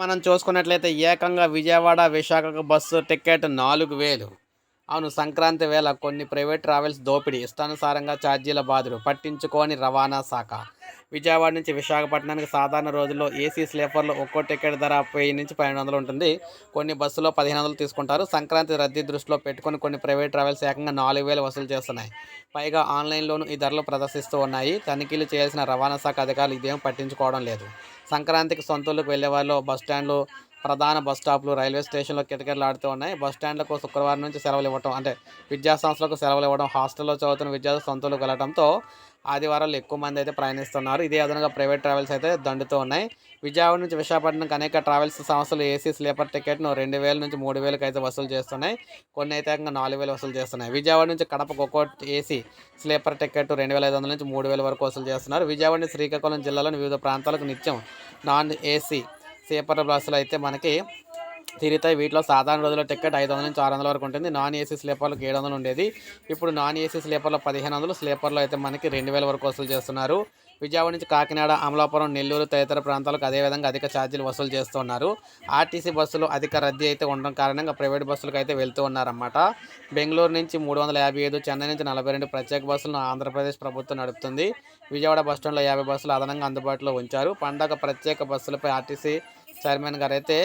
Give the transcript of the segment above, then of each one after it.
మనం చూసుకున్నట్లయితే ఏకంగా విజయవాడ విశాఖకు బస్సు టికెట్ నాలుగు వేలు. అవును సంక్రాంతి వేళ కొన్ని ప్రైవేట్ ట్రావెల్స్ దోపిడీ ఇష్టానుసారంగా ఛార్జీల బాధలు పట్టించుకోని రవాణా శాఖ. విజయవాడ నుంచి విశాఖపట్నానికి సాధారణ రోజుల్లో ఏసీ స్లీపర్లో ఒక్కో టికెట్ ధర వెయ్యి నుంచి పన్నెండు వందలు ఉంటుంది. కొన్ని బస్సులో పదిహేను వందలు తీసుకుంటారు. సంక్రాంతి రద్దీ దృష్టిలో పెట్టుకొని కొన్ని ప్రైవేట్ ట్రావెల్స్ ఏకంగా నాలుగు వేలు వసూలు చేస్తున్నాయి. పైగా ఆన్లైన్లోనూ ఈ ధరలు ప్రదర్శిస్తూ ఉన్నాయి. తనిఖీలు చేయాల్సిన రవాణా శాఖ అధికారులు ఇదేం పట్టించుకోవడం లేదు. సంక్రాంతికి సొంతూళ్ళకు వెళ్ళే వాళ్ళు బస్ స్టాండ్లు ప్రధాన బస్ స్టాప్లు రైల్వే స్టేషన్లో కిటకిటలు ఆడుతూ ఉన్నాయి. బస్ స్టాండ్లకు శుక్రవారం నుంచి సెలవులు ఇవ్వడం అంటే విద్యాసంస్థలకు సెలవులు ఇవ్వడం హాస్టల్లో చదువుతున్న విద్యార్థులు సొంతలకు వెళ్ళడంతో ఆదివారాలు ఎక్కువ మంది అయితే ప్రయాణిస్తున్నారు. ఇదే అదనంగా ప్రైవేట్ ట్రావెల్స్ అయితే దండుతూ ఉన్నాయి. విజయవాడ నుంచి విశాఖపట్నంకి అనేక ట్రావెల్స్ సంస్థలు ఏసీ స్లీపర్ టికెట్ను రెండు వేల నుంచి మూడు వేలకు అయితే వసూలు చేస్తున్నాయి. కొన్ని అయితే ఇంకా నాలుగు వేలు వసూలు చేస్తున్నాయి. విజయవాడ నుంచి కడపకు ఒక్కో ఏసీ స్లీపర్ టికెట్ రెండు వేల ఐదు వందల నుంచి మూడు వేల వరకు వసూలు చేస్తున్నారు. విజయవాడ నుంచి శ్రీకాకుళం జిల్లాలోని వివిధ ప్రాంతాలకు నిత్యం నాన్ ఏసీ స్లీపర్ బస్సులు అయితే మనకి తిరుగుతాయి. వీటిలో సాధారణ రోజుల టికెట్ ఐదు వందల నుంచి ఆరు వందల వరకు ఉంటుంది. నాన్ ఏసీ స్లీపర్లకు ఏడు వందలు ఉండేది. ఇప్పుడు నాన్ ఏసీ స్లీపర్లో పదిహేను వందలు స్లీపర్లో అయితే మనకి రెండు వేల వరకు వసూలు చేస్తున్నారు. విజయవాడ నుంచి కాకినాడ అమలాపురం నెల్లూరు తదితర ప్రాంతాలకు అదేవిధంగా అధిక ఛార్జీలు వసూలు చేస్తున్నారు. ఆర్టీసీ బస్సులు అధిక రద్దీ అయితే ఉండడం కారణంగా ప్రైవేట్ బస్సులకు అయితే వెళ్తూ ఉన్నారన్నమాట. బెంగళూరు నుంచి మూడు వందల యాభై ఐదు చెన్నై నుంచి నలభై రెండు ప్రత్యేక బస్సులను ఆంధ్రప్రదేశ్ ప్రభుత్వం నడుపుతుంది. విజయవాడ బస్టాండ్లో యాభై బస్సులు అదనంగా అందుబాటులో ఉంచారు. పండగ ప్రత్యేక బస్సులపై ఆర్టీసీ చైర్మన్ గారు అయితే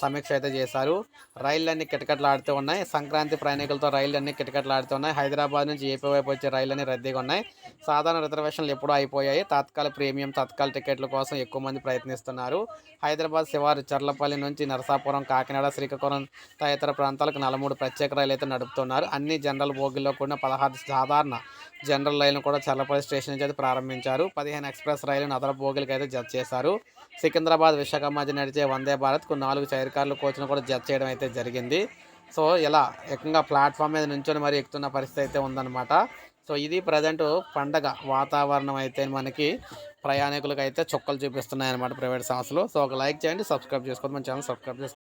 సమీక్ష అయితే చేశారు. రైళ్ళన్నీ కిటకట్లాడుతూ ఉన్నాయి. సంక్రాంతి ప్రయాణికులతో రైళ్ళన్నీ కిటకట్లాడుతూ ఉన్నాయి. హైదరాబాద్ నుంచి ఏపీ వైపు వచ్చే రైళ్ళన్నీ రద్దీగా ఉన్నాయి. సాధారణ రిజర్వేషన్లు ఎప్పుడూ అయిపోయాయి. తాత్కాల ప్రీమియం తత్కాల టికెట్ల కోసం ఎక్కువ మంది ప్రయత్నిస్తున్నారు. హైదరాబాద్ శివారు చర్లపల్లి నుంచి నరసాపురం కాకినాడ శ్రీకాకుళం తదితర ప్రాంతాలకు నలమూడు ప్రత్యేక రైలు అయితే నడుపుతున్నారు. అన్ని జనరల్ బోగిల్లో కూడిన పదహారు సాధారణ జనరల్ రైలును కూడా చర్లపల్లి స్టేషన్ నుంచి అయితే ప్రారంభించారు. పదిహేను ఎక్స్ప్రెస్ రైలును అదర బోగిలకు అయితే జత చేశారు. సికింద్రాబాద్ విశాఖ మధ్య నడిచే వందే భారత్కు నాలుగు చైర్ కార్లు కోచ్ను కూడా జత చేయడం అయితే జరిగింది. సో ఇలా ఏకంగా ప్లాట్ఫామ్ మీద నుంచొని మరి ఎక్కుతున్న పరిస్థితి అయితే ఉందన్నమాట. సో ఇది ప్రజెంట్ పండగ వాతావరణం అయితే మనకి ప్రయాణికులకు అయితే చుక్కలు చూపిస్తున్నాయి అన్నమాట ప్రైవేట్ సంస్థలు. సో ఒక లైక్ చేయండి సబ్స్క్రైబ్ చేసుకోండి మన ఛానల్ సబ్స్క్రైబ్ చేసుకోండి.